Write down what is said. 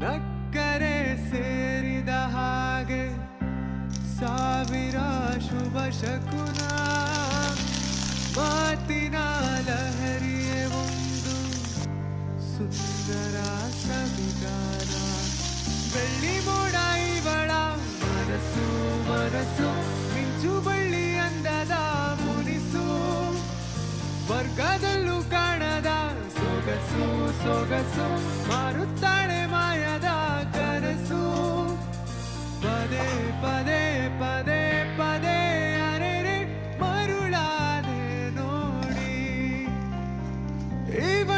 ನಕ್ಕರೆ ಸೇರಿದ ಹಾಗೆ ಸಾವಿರ ಶುಭ ಶಕುನ. ಮಾತಿನ ಲಹರಿಯ ಒಂದು ಸುಂದರ ಸವಿಗಾನ ಬೆಳ್ಳಿ ಮೋಡ ಇವಳ ಮನಸ್ಸು ಮನಸ್ಸು, ಮಿಂಚು ಬಳ್ಳಿ ಅಂದದ ಮುನಿಸು. ಸ್ವರ್ಗದಲ್ಲೂ ಕಾಣದ ಸೊಗಸು ಸೊಗಸು ಮಾರುತ್ತ பதே பதே பதே அரே மருளாது நோடி. இவ